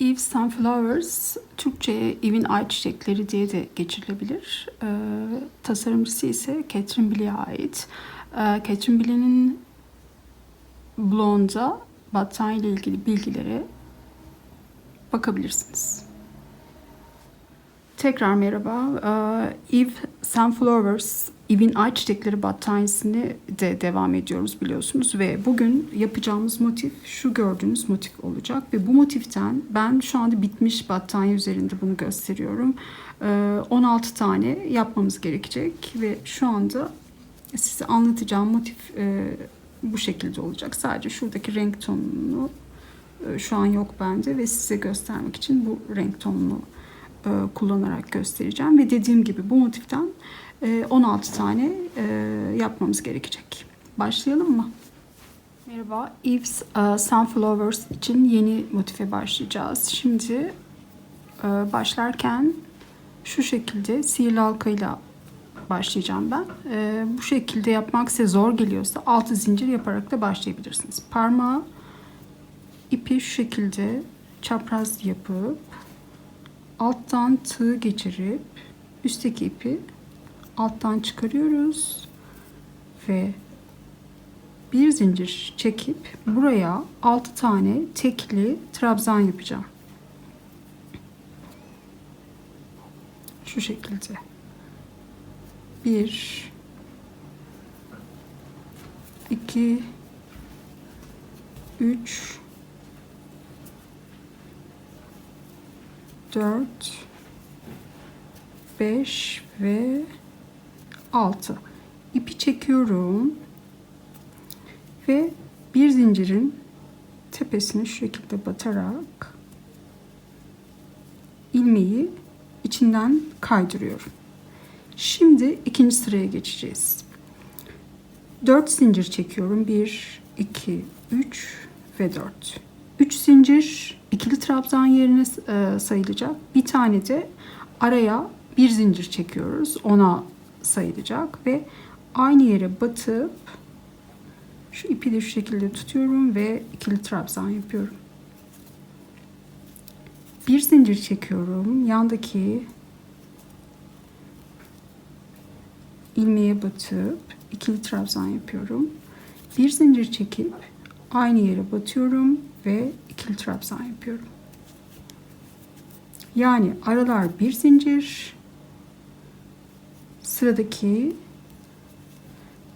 Eve Sunflowers, Türkçe'ye evin ayçiçekleri diye de geçirilebilir. Ee, tasarımcısı ise Catherine Bille'ye ait. Ee, Catherine Bille'nin blogunda battaniye ile ilgili bilgilere bakabilirsiniz. Tekrar merhaba. Ee, Eve Sunflowers, Eve'in ayçiçekleri battaniyesini de devam ediyoruz biliyorsunuz. Ve bugün yapacağımız motif şu gördüğünüz motif olacak. Ve bu motiften ben şu anda bitmiş battaniye üzerinde bunu gösteriyorum. Ee, 16 tane yapmamız gerekecek. Ve şu anda size anlatacağım motif e, bu şekilde olacak. Sadece şuradaki renk tonunu e, şu an yok bende ve size göstermek için bu renk tonunu e, kullanarak göstereceğim. Ve dediğim gibi bu motiften e, 16 tane e, yapmamız gerekecek. Başlayalım mı? Merhaba, Eve's e, Sunflowers için yeni motife başlayacağız. Şimdi e, başlarken şu şekilde sihirli halkayla başlayacağım ben. E, bu şekilde yapmak size zor geliyorsa altı zincir yaparak da başlayabilirsiniz. Parmağı ipi şu şekilde çapraz yapıp alttan tığ geçirip üstteki ipi alttan çıkarıyoruz ve bir zincir çekip buraya 6 tane tekli trabzan yapacağım. Şu şekilde. 1 2 3 4 5 ve 6 ipi çekiyorum ve bir zincirin tepesini şu şekilde batarak ilmeği içinden kaydırıyorum. Şimdi ikinci sıraya geçeceğiz. 4 zincir çekiyorum. 1 2 3 ve 4. 3 zincir ikili trabzan yerine e, sayılacak. Bir tane de araya bir zincir çekiyoruz. Ona sayılacak ve aynı yere batıp şu ipi de şu şekilde tutuyorum ve ikili trabzan yapıyorum. Bir zincir çekiyorum. Yandaki ilmeğe batıp ikili trabzan yapıyorum. Bir zincir çekip aynı yere batıyorum ve ikili trabzan yapıyorum. Yani aralar bir zincir, sıradaki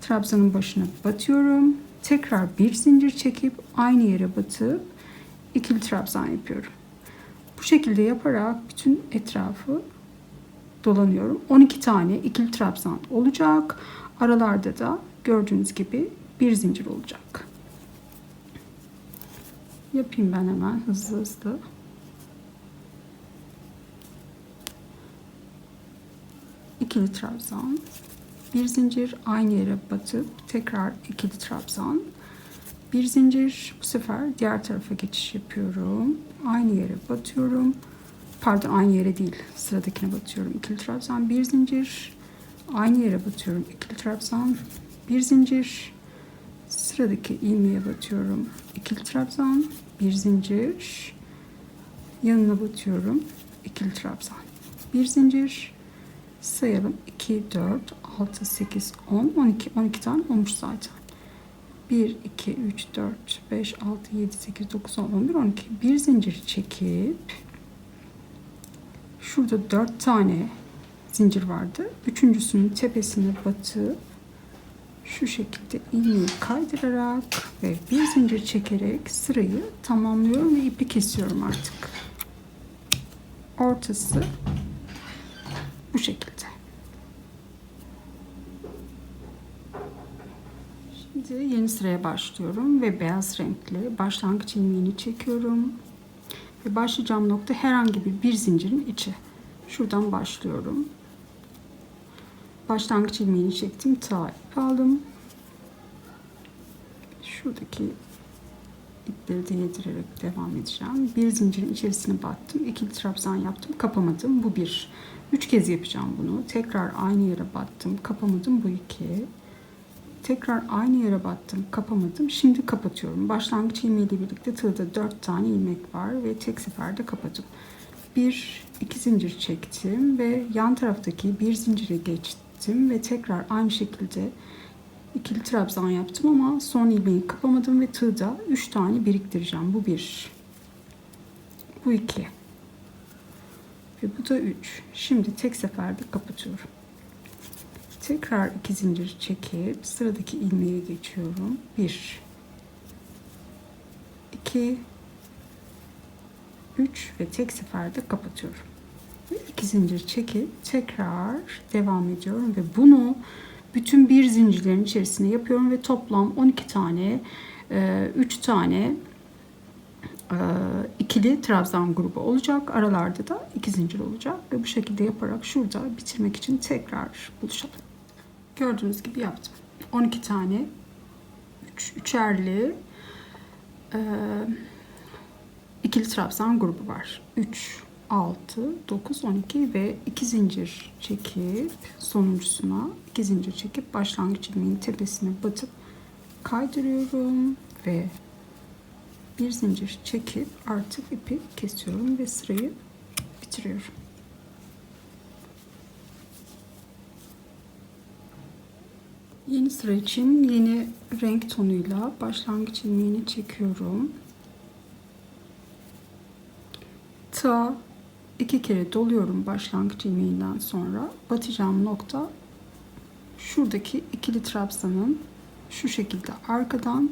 trabzanın başına batıyorum. Tekrar bir zincir çekip aynı yere batıp ikili trabzan yapıyorum. Bu şekilde yaparak bütün etrafı dolanıyorum. 12 tane ikili trabzan olacak. Aralarda da gördüğünüz gibi bir zincir olacak. Yapayım ben hemen hızlı hızlı. ikili trabzan, bir zincir aynı yere batıp tekrar ikili trabzan, bir zincir bu sefer diğer tarafa geçiş yapıyorum. Aynı yere batıyorum. Pardon aynı yere değil sıradakine batıyorum. İkili trabzan, bir zincir aynı yere batıyorum. İkili trabzan, bir zincir sıradaki ilmeğe batıyorum. İkili trabzan, bir zincir. Yanına batıyorum. İkili trabzan, bir zincir. Sayalım. 2 4 6 8 10 12 12 tane olmuş zaten. 1 2 3 4 5 6 7 8 9 10 11 12 bir zincir çekip şurada 4 tane zincir vardı. Üçüncüsünün tepesine batıp şu şekilde ilmeği kaydırarak ve bir zincir çekerek sırayı tamamlıyorum ve ipi kesiyorum artık ortası bu şekilde. Şimdi yeni sıraya başlıyorum ve beyaz renkli başlangıç ilmeğini çekiyorum. Ve başlayacağım nokta herhangi bir bir zincirin içi. Şuradan başlıyorum. Başlangıç ilmeğini çektim. İp aldım. Şuradaki ipleri de yedirerek devam edeceğim. Bir zincirin içerisine battım. İkili trabzan yaptım. Kapamadım. Bu bir. Üç kez yapacağım bunu. Tekrar aynı yere battım. Kapamadım. Bu iki. tekrar aynı yere battım kapamadım şimdi kapatıyorum başlangıç ilmeği ile birlikte tığda 4 tane ilmek var ve tek seferde kapadım bir iki zincir çektim ve yan taraftaki bir zincire geçtim ve tekrar aynı şekilde ikili trabzan yaptım ama son ilmeği kapamadım ve tığda 3 tane biriktireceğim bu bir bu iki ve bu da 3 şimdi tek seferde kapatıyorum Tekrar iki zincir çekip sıradaki ilmeğe geçiyorum. 1 2 3 ve tek seferde kapatıyorum. Ve iki zincir çekip tekrar devam ediyorum ve bunu bütün bir zincirlerin içerisine yapıyorum ve toplam 12 tane 3 tane e, ikili trabzan grubu olacak. Aralarda da iki zincir olacak ve bu şekilde yaparak şurada bitirmek için tekrar buluşalım. Gördüğünüz gibi yaptım. 12 tane üç, üçerli e, ikili trabzan grubu var. 3, 6, 9, 12 ve 2 zincir çekip sonuncusuna 2 zincir çekip başlangıç ilmeğin tepesine batıp kaydırıyorum ve bir zincir çekip artık ipi kesiyorum ve sırayı bitiriyorum. Yeni sıra için yeni renk tonuyla başlangıç ilmeğini çekiyorum. Ta iki kere doluyorum başlangıç ilmeğinden sonra. Batacağım nokta şuradaki ikili trabzanın şu şekilde arkadan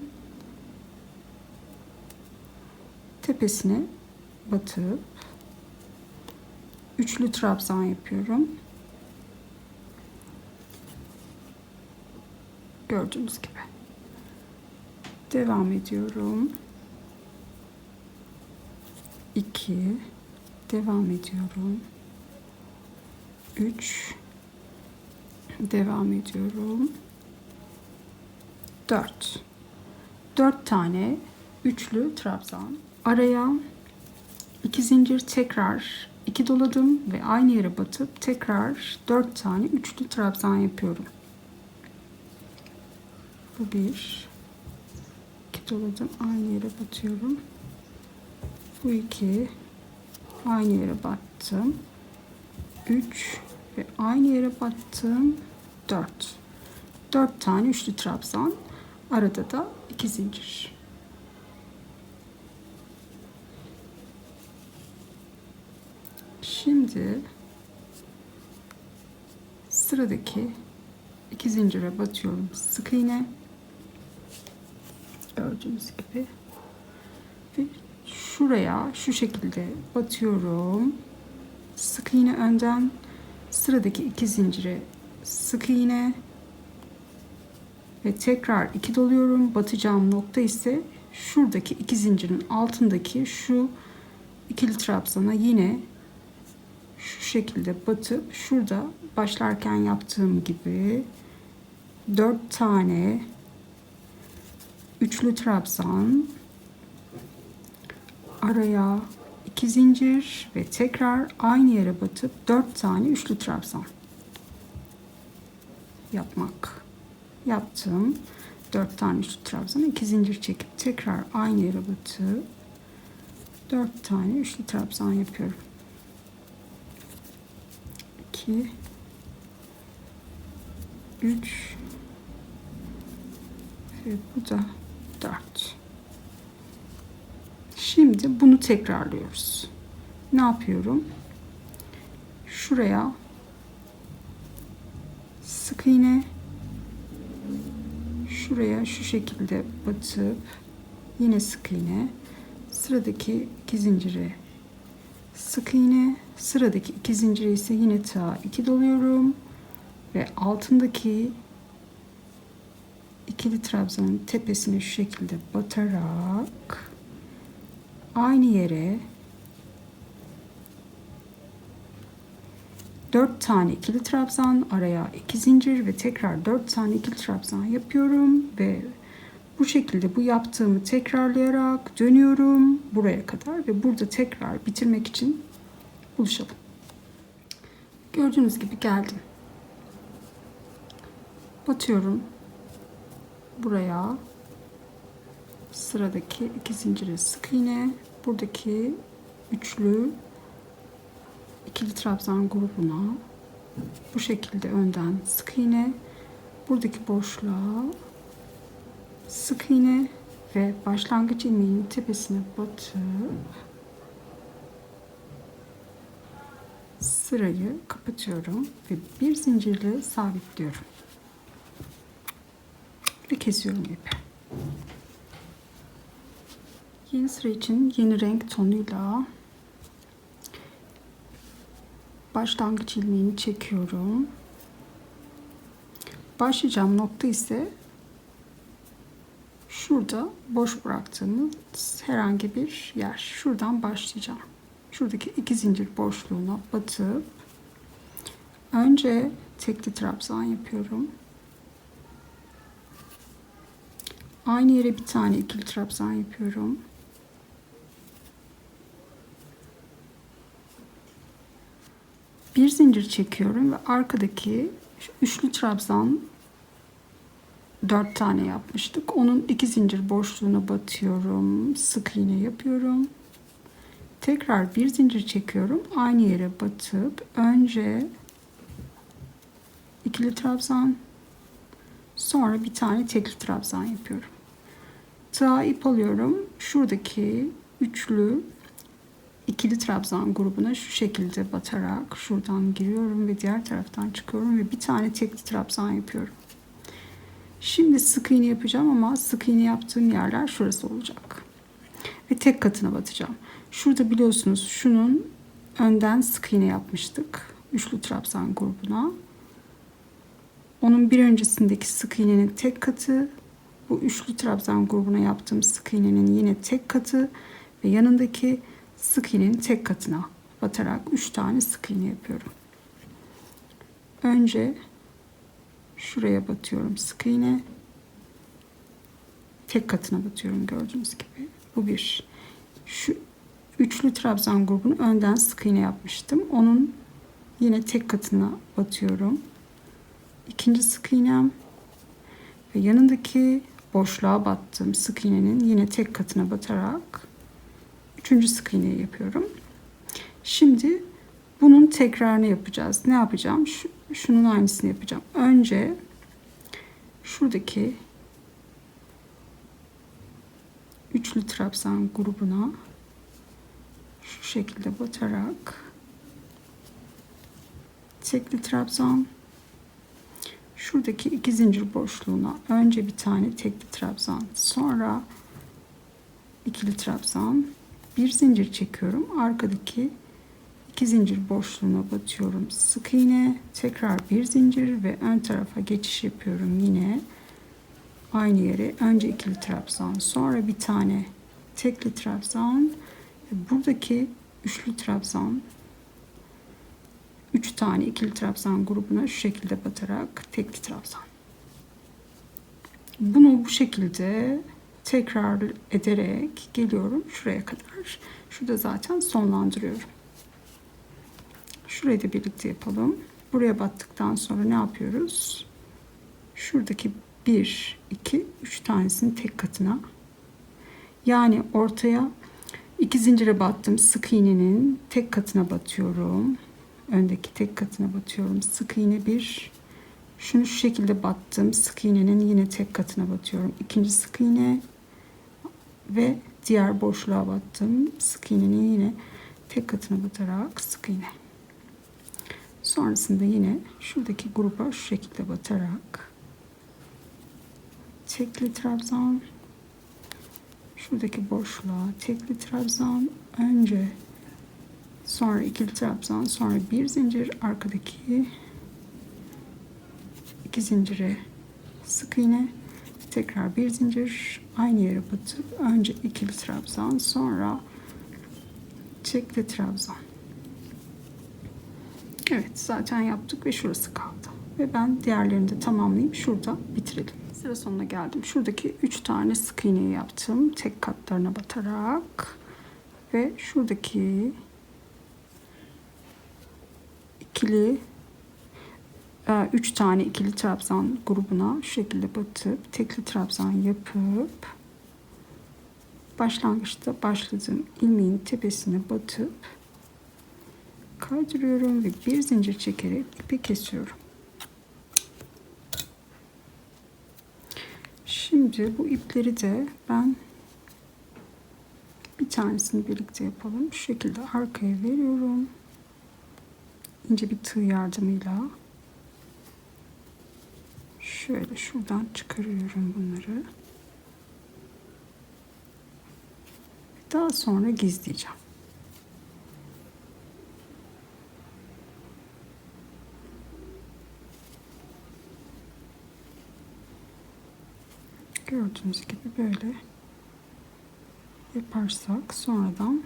tepesine batıp üçlü trabzan yapıyorum. Gördüğünüz gibi. Devam ediyorum. 2 devam ediyorum. 3 devam ediyorum. 4 4 tane üçlü trabzan. Araya 2 zincir tekrar 2 doladım ve aynı yere batıp tekrar 4 tane üçlü trabzan yapıyorum. Bu bir. İki doladım. Aynı yere batıyorum. Bu iki. Aynı yere battım. Üç. Ve aynı yere battım. Dört. Dört tane üçlü trabzan. Arada da iki zincir. Şimdi sıradaki iki zincire batıyorum. Sık iğne gördüğünüz gibi şuraya şu şekilde batıyorum. Sık iğne önden. Sıradaki iki zincire sık iğne. Ve tekrar iki doluyorum. Batacağım nokta ise şuradaki iki zincirin altındaki şu ikili trabzana yine şu şekilde batıp şurada başlarken yaptığım gibi dört tane üçlü trabzan araya iki zincir ve tekrar aynı yere batıp dört tane üçlü trabzan yapmak. Yaptım. Dört tane üçlü trabzan iki zincir çekip tekrar aynı yere batıp dört tane üçlü trabzan yapıyorum. 2 3 ve bu da 4. Şimdi bunu tekrarlıyoruz. Ne yapıyorum? Şuraya sık iğne şuraya şu şekilde batıp yine sık iğne sıradaki iki zincire sık iğne sıradaki iki zincire ise yine tığa iki doluyorum ve altındaki ikili trabzanın tepesine şu şekilde batarak aynı yere dört tane ikili trabzan araya iki zincir ve tekrar dört tane ikili trabzan yapıyorum ve bu şekilde bu yaptığımı tekrarlayarak dönüyorum buraya kadar ve burada tekrar bitirmek için buluşalım. Gördüğünüz gibi geldim. Batıyorum buraya sıradaki iki zincire sık iğne buradaki üçlü ikili trabzan grubuna bu şekilde önden sık iğne buradaki boşluğa sık iğne ve başlangıç ilmeğinin tepesine batıp sırayı kapatıyorum ve bir zincirle sabitliyorum ve kesiyorum ipi. Yeni sıra için yeni renk tonuyla başlangıç ilmeğini çekiyorum. Başlayacağım nokta ise şurada boş bıraktığımız herhangi bir yer. Şuradan başlayacağım. Şuradaki iki zincir boşluğuna batıp önce tekli trabzan yapıyorum. Aynı yere bir tane ikili trabzan yapıyorum. Bir zincir çekiyorum ve arkadaki üçlü trabzan dört tane yapmıştık. Onun iki zincir boşluğuna batıyorum. Sık iğne yapıyorum. Tekrar bir zincir çekiyorum. Aynı yere batıp önce ikili trabzan sonra bir tane tekli trabzan yapıyorum. Tığa ip alıyorum. Şuradaki üçlü ikili trabzan grubuna şu şekilde batarak şuradan giriyorum ve diğer taraftan çıkıyorum ve bir tane tekli trabzan yapıyorum. Şimdi sık iğne yapacağım ama sık iğne yaptığım yerler şurası olacak. Ve tek katına batacağım. Şurada biliyorsunuz şunun önden sık iğne yapmıştık. Üçlü trabzan grubuna. Onun bir öncesindeki sık iğnenin tek katı, bu üçlü trabzan grubuna yaptığım sık iğnenin yine tek katı ve yanındaki sık iğnenin tek katına batarak 3 tane sık iğne yapıyorum. Önce şuraya batıyorum sık iğne. Tek katına batıyorum gördüğünüz gibi. Bu bir. Şu üçlü trabzan grubunu önden sık iğne yapmıştım. Onun yine tek katına batıyorum. İkinci sık iğnem ve yanındaki boşluğa battığım sık iğnenin yine tek katına batarak üçüncü sık iğneyi yapıyorum. Şimdi bunun tekrarını yapacağız. Ne yapacağım? Şu, şunun aynısını yapacağım. Önce şuradaki üçlü trabzan grubuna şu şekilde batarak tekli trabzan şuradaki iki zincir boşluğuna önce bir tane tekli trabzan sonra ikili trabzan bir zincir çekiyorum. Arkadaki iki zincir boşluğuna batıyorum. Sık iğne tekrar bir zincir ve ön tarafa geçiş yapıyorum yine. Aynı yere önce ikili trabzan sonra bir tane tekli trabzan. Ve buradaki üçlü trabzan 3 tane ikili trabzan grubuna şu şekilde batarak tekli trabzan. Bunu bu şekilde tekrar ederek geliyorum şuraya kadar. Şurada zaten sonlandırıyorum. Şurayı da birlikte yapalım. Buraya battıktan sonra ne yapıyoruz? Şuradaki 1, 2, 3 tanesini tek katına yani ortaya iki zincire battım sık iğnenin tek katına batıyorum öndeki tek katına batıyorum. Sık iğne bir. Şunu şu şekilde battım. Sık iğnenin yine tek katına batıyorum. İkinci sık iğne ve diğer boşluğa battım. Sık iğnenin yine tek katına batarak sık iğne. Sonrasında yine şuradaki gruba şu şekilde batarak tekli trabzan şuradaki boşluğa tekli trabzan önce Sonra ikili trabzan, sonra bir zincir arkadaki iki zincire sık iğne, tekrar bir zincir aynı yere batıp önce ikili trabzan, sonra çekli trabzan. Evet zaten yaptık ve şurası kaldı. Ve ben diğerlerini de tamamlayayım. Şurada bitirelim. Sıra sonuna geldim. Şuradaki 3 tane sık iğneyi yaptım. Tek katlarına batarak ve şuradaki ikili 3 tane ikili trabzan grubuna şu şekilde batıp tekli trabzan yapıp başlangıçta başladığım ilmeğin tepesine batıp kaydırıyorum ve bir zincir çekerek ipi kesiyorum. Şimdi bu ipleri de ben bir tanesini birlikte yapalım. Şu şekilde arkaya veriyorum. İnce bir tığ yardımıyla şöyle şuradan çıkarıyorum bunları. Daha sonra gizleyeceğim. Gördüğünüz gibi böyle yaparsak sonradan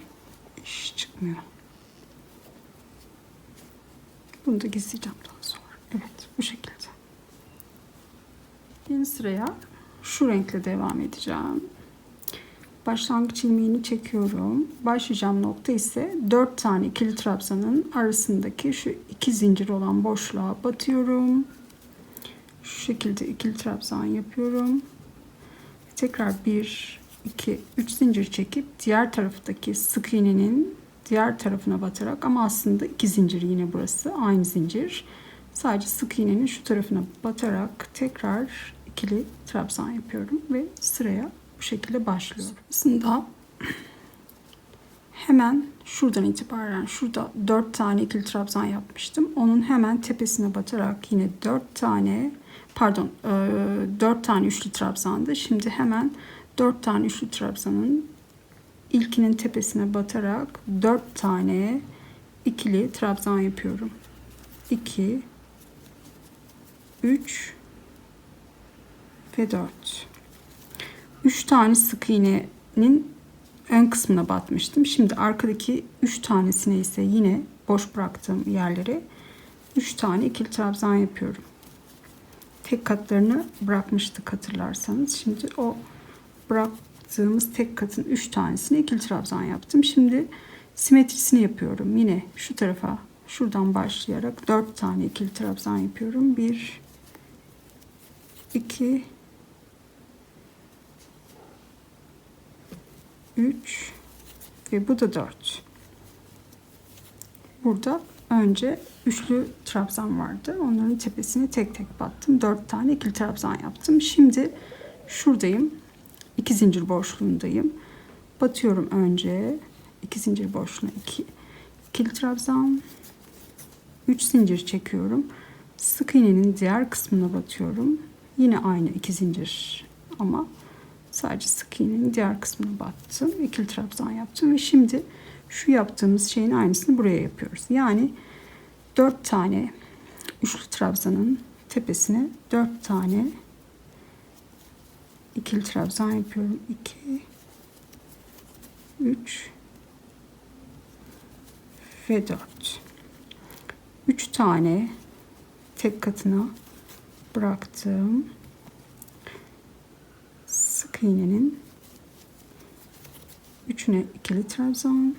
iş çıkmıyor. Bunu da gizleyeceğim daha sonra. Evet bu şekilde. Yeni sıraya şu renkle devam edeceğim. Başlangıç ilmeğini çekiyorum. Başlayacağım nokta ise 4 tane ikili trabzanın arasındaki şu iki zincir olan boşluğa batıyorum. Şu şekilde ikili trabzan yapıyorum. Tekrar 1, 2, 3 zincir çekip diğer taraftaki sık iğnenin diğer tarafına batarak ama aslında iki zincir yine burası aynı zincir. Sadece sık iğnenin şu tarafına batarak tekrar ikili trabzan yapıyorum ve sıraya bu şekilde başlıyorum. Aslında hemen şuradan itibaren şurada 4 tane ikili trabzan yapmıştım. Onun hemen tepesine batarak yine 4 tane pardon 4 tane üçlü trabzandı. Şimdi hemen 4 tane üçlü trabzanın ilkinin tepesine batarak 4 tane ikili trabzan yapıyorum. 2 3 ve 4. 3 tane sık iğnenin ön kısmına batmıştım. Şimdi arkadaki 3 tanesine ise yine boş bıraktığım yerlere 3 tane ikili trabzan yapıyorum. Tek katlarını bırakmıştık hatırlarsanız. Şimdi o bıraktığımız tek katın 3 tanesini ikili trabzan yaptım. Şimdi simetrisini yapıyorum. Yine şu tarafa şuradan başlayarak 4 tane ikili trabzan yapıyorum. 1 2 3 ve bu da 4. Burada önce üçlü trabzan vardı. Onların tepesine tek tek battım. 4 tane ikili trabzan yaptım. Şimdi şuradayım. 2 zincir boşluğundayım. Batıyorum önce. 2 zincir boşluğuna 2 ikili trabzan. 3 zincir çekiyorum. Sık iğnenin diğer kısmına batıyorum. Yine aynı iki zincir ama sadece sık iğnenin diğer kısmına battım. İkili trabzan yaptım ve şimdi şu yaptığımız şeyin aynısını buraya yapıyoruz. Yani 4 tane üçlü trabzanın tepesine 4 tane ikili trabzan yapıyorum. 2 3 ve 4. 3 tane tek katına bıraktığım sık iğnenin üçüne ikili trabzan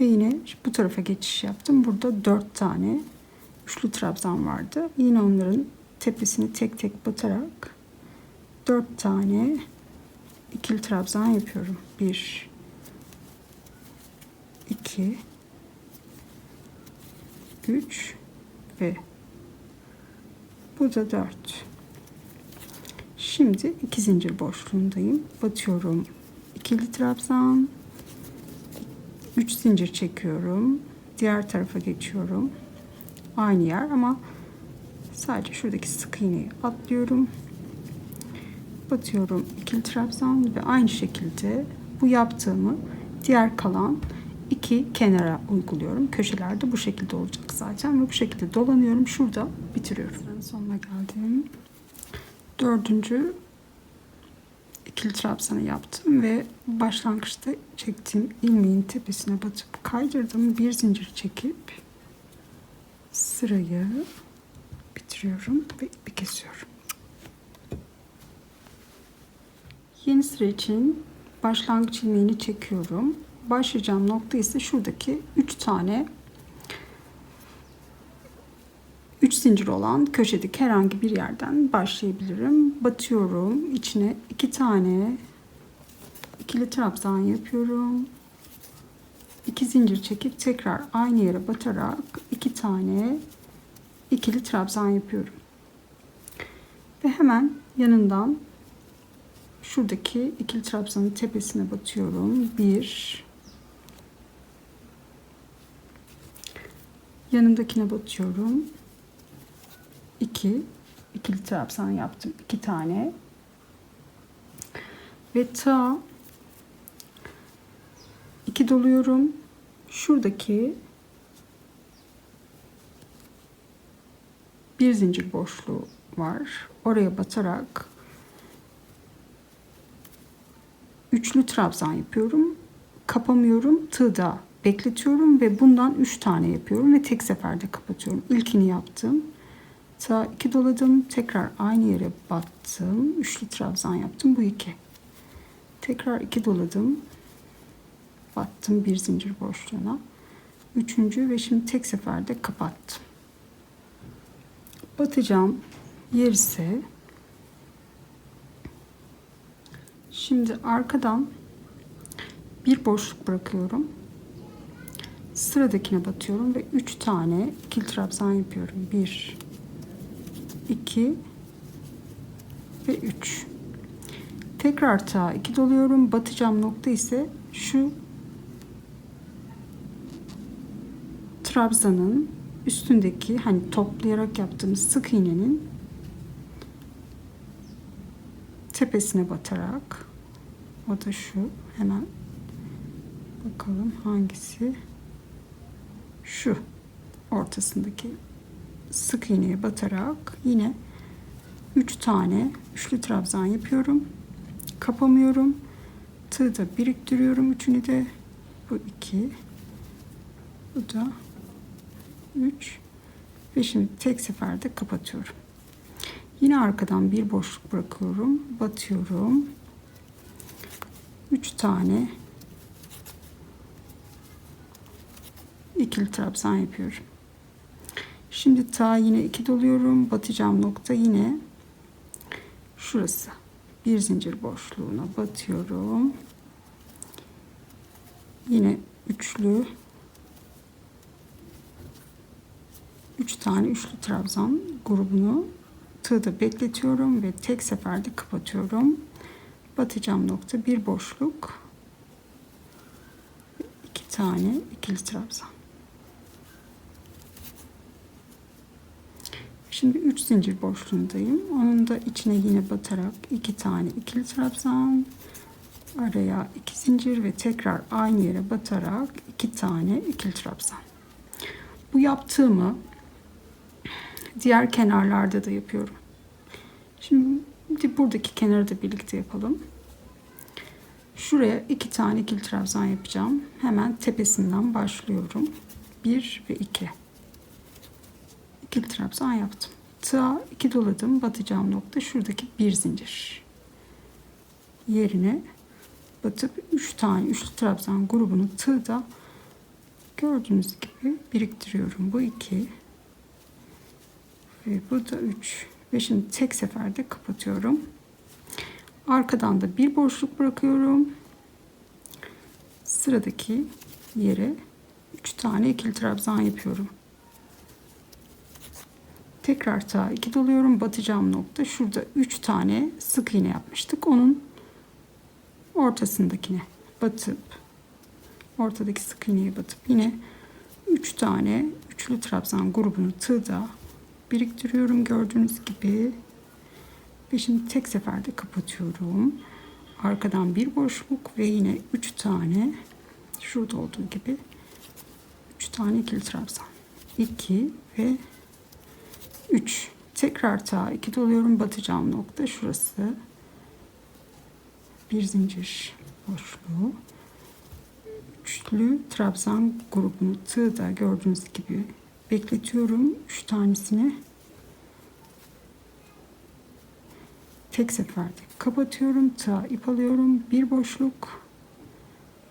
ve yine bu tarafa geçiş yaptım. Burada dört tane üçlü trabzan vardı. Yine onların tepesini tek tek batarak dört tane ikili trabzan yapıyorum. Bir, iki, üç ve bu da dört. Şimdi iki zincir boşluğundayım. Batıyorum. İkili trabzan. Üç zincir çekiyorum. Diğer tarafa geçiyorum. Aynı yer ama sadece şuradaki sık iğneyi atlıyorum. Batıyorum ikili trabzan ve aynı şekilde bu yaptığımı diğer kalan iki kenara uyguluyorum. Köşelerde bu şekilde olacak zaten ve bu şekilde dolanıyorum. Şurada bitiriyorum. Sonuna geldim. Dördüncü ikili trabzanı yaptım ve başlangıçta çektiğim ilmeğin tepesine batıp kaydırdım. Bir zincir çekip sırayı bitiriyorum ve ipi kesiyorum. Yeni sıra için başlangıç ilmeğini çekiyorum. Başlayacağım nokta ise şuradaki 3 tane 3 zincir olan köşedeki herhangi bir yerden başlayabilirim. Batıyorum. içine iki tane ikili trabzan yapıyorum. İki zincir çekip tekrar aynı yere batarak iki tane ikili trabzan yapıyorum. Ve hemen yanından şuradaki ikili trabzanın tepesine batıyorum. Bir yanındakine batıyorum. 2 ikili trabzan yaptım. 2 tane. Ve ta 2 doluyorum. Şuradaki bir zincir boşluğu var. Oraya batarak üçlü trabzan yapıyorum. Kapamıyorum. Tığda bekletiyorum ve bundan 3 tane yapıyorum ve tek seferde kapatıyorum. İlkini yaptım. Ta 2 doladım. Tekrar aynı yere battım. Üçlü trabzan yaptım. Bu iki. Tekrar 2 doladım. Battım bir zincir boşluğuna. Üçüncü ve şimdi tek seferde kapattım. Batacağım yer ise şimdi arkadan bir boşluk bırakıyorum. Sıradakine batıyorum ve 3 tane ikili trabzan yapıyorum. 1 2 ve 3. Tekrar ta 2 doluyorum. Batacağım nokta ise şu trabzanın üstündeki hani toplayarak yaptığımız sık iğnenin tepesine batarak o da şu hemen bakalım hangisi şu ortasındaki sık iğneye batarak yine 3 tane üçlü trabzan yapıyorum. Kapamıyorum. Tığ da biriktiriyorum üçünü de. Bu 2 bu da 3 ve şimdi tek seferde kapatıyorum. Yine arkadan bir boşluk bırakıyorum. Batıyorum. 3 tane ikili trabzan yapıyorum. Şimdi ta yine iki doluyorum. Batacağım nokta yine şurası. Bir zincir boşluğuna batıyorum. Yine üçlü üç tane üçlü trabzan grubunu tığda bekletiyorum ve tek seferde kapatıyorum. Batacağım nokta bir boşluk. iki tane ikili trabzan. Şimdi 3 zincir boşluğundayım. Onun da içine yine batarak 2 tane ikili trabzan, araya 2 zincir ve tekrar aynı yere batarak 2 tane ikili trabzan. Bu yaptığımı diğer kenarlarda da yapıyorum. Şimdi buradaki kenarı da birlikte yapalım. Şuraya iki tane ikili trabzan yapacağım. Hemen tepesinden başlıyorum. 1 ve 2 ikili trabzan yaptım. Tığa iki doladım. Batacağım nokta şuradaki bir zincir. Yerine batıp üç tane üçlü trabzan grubunu tığda gördüğünüz gibi biriktiriyorum. Bu iki ve bu da üç. Ve şimdi tek seferde kapatıyorum. Arkadan da bir boşluk bırakıyorum. Sıradaki yere üç tane ikili trabzan yapıyorum. Tekrar ta iki doluyorum. Batacağım nokta şurada üç tane sık iğne yapmıştık. Onun ortasındakine batıp ortadaki sık iğneye batıp yine üç tane üçlü trabzan grubunu tığda biriktiriyorum gördüğünüz gibi. Ve şimdi tek seferde kapatıyorum. Arkadan bir boşluk ve yine üç tane şurada olduğu gibi üç tane ikili trabzan. 2 ve 3 tekrar ta 2 doluyorum. Batacağım nokta şurası. Bir zincir boşluğu. Üçlü trabzan grubunu tığda gördüğünüz gibi bekletiyorum. 3 tanesini tek seferde kapatıyorum. Ta ip alıyorum. Bir boşluk.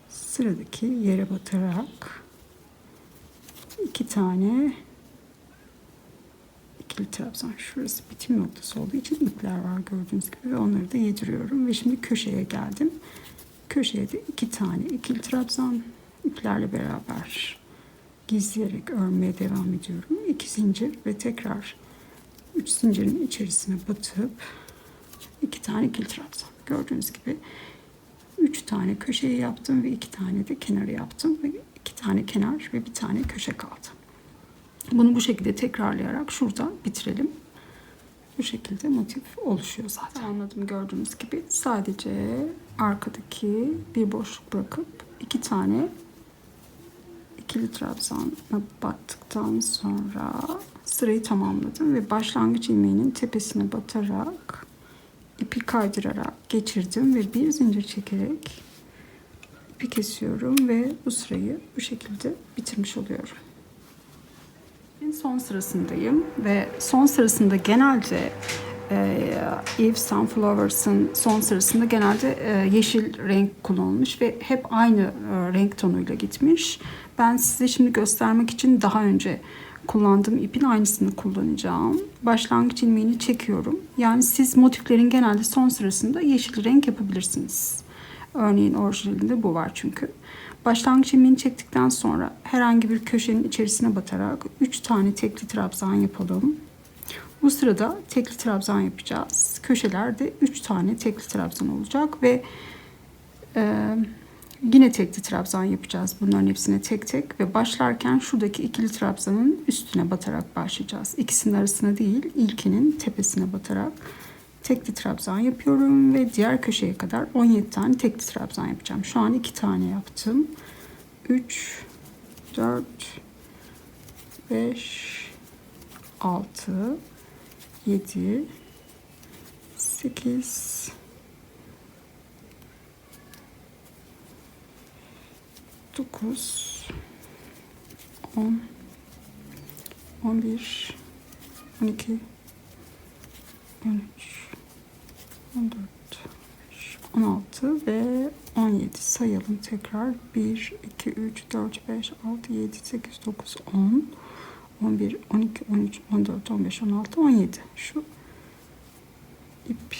Sıradaki yere batarak iki tane ikili trabzan. Şurası bitim noktası olduğu için ipler var gördüğünüz gibi ve onları da yediriyorum. Ve şimdi köşeye geldim. Köşeye de iki tane ikili trabzan iplerle beraber gizleyerek örmeye devam ediyorum. İki zincir ve tekrar üç zincirin içerisine batıp iki tane ikili trabzan. Gördüğünüz gibi üç tane köşeyi yaptım ve iki tane de kenarı yaptım ve iki tane kenar ve bir tane köşe kaldı. Bunu bu şekilde tekrarlayarak şurada bitirelim. Bu şekilde motif oluşuyor zaten. Anladım gördüğünüz gibi sadece arkadaki bir boşluk bırakıp iki tane ikili trabzana battıktan sonra sırayı tamamladım ve başlangıç ilmeğinin tepesine batarak ipi kaydırarak geçirdim ve bir zincir çekerek ipi kesiyorum ve bu sırayı bu şekilde bitirmiş oluyorum. Son sırasındayım ve son sırasında genelde e, Eve Sunflowers'ın son sırasında genelde e, yeşil renk kullanılmış ve hep aynı e, renk tonuyla gitmiş. Ben size şimdi göstermek için daha önce kullandığım ipin aynısını kullanacağım. Başlangıç ilmeğini çekiyorum. Yani siz motiflerin genelde son sırasında yeşil renk yapabilirsiniz. Örneğin orijinalinde bu var çünkü. Başlangıç ilmeğini çektikten sonra herhangi bir köşenin içerisine batarak 3 tane tekli trabzan yapalım. Bu sırada tekli trabzan yapacağız. Köşelerde 3 tane tekli trabzan olacak ve e, yine tekli trabzan yapacağız bunların hepsine tek tek ve başlarken şuradaki ikili trabzanın üstüne batarak başlayacağız. İkisinin arasına değil ilkinin tepesine batarak tekli trabzan yapıyorum ve diğer köşeye kadar 17 tane tekli trabzan yapacağım. Şu an 2 tane yaptım. 3 4 5 6 7 8 9 10 11 12 13 14 16 ve 17 sayalım tekrar. 1 2 3 4 5 6 7 8 9 10 11 12 13 14 15 16 17 şu ip.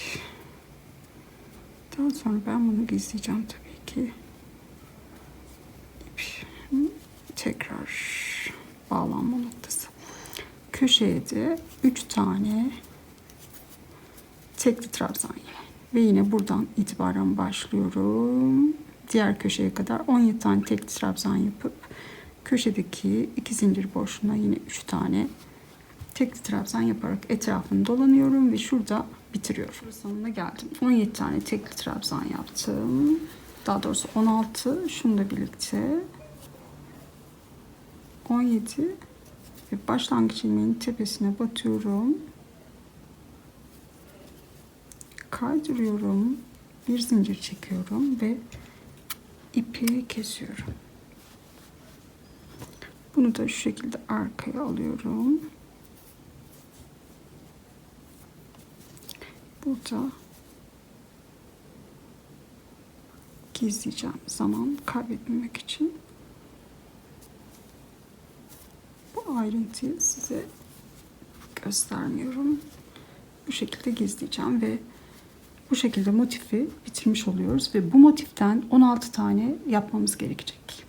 Daha sonra ben bunu gizleyeceğim tabii ki. İp tekrar bağlanma noktası. Köşeye de 3 tane tekli trabzan. Ve yine buradan itibaren başlıyorum. Diğer köşeye kadar 17 tane tekli trabzan yapıp köşedeki iki zincir boşluğuna yine 3 tane tekli trabzan yaparak etrafını dolanıyorum ve şurada bitiriyorum. Sonuna geldim. 17 tane tekli trabzan yaptım. Daha doğrusu 16. Şunu da birlikte 17 ve başlangıç ilmeğinin tepesine batıyorum kaydırıyorum. Bir zincir çekiyorum ve ipi kesiyorum. Bunu da şu şekilde arkaya alıyorum. Burada gizleyeceğim zaman kaybetmemek için bu ayrıntıyı size göstermiyorum. Bu şekilde gizleyeceğim ve bu şekilde motifi bitirmiş oluyoruz ve bu motiften 16 tane yapmamız gerekecek.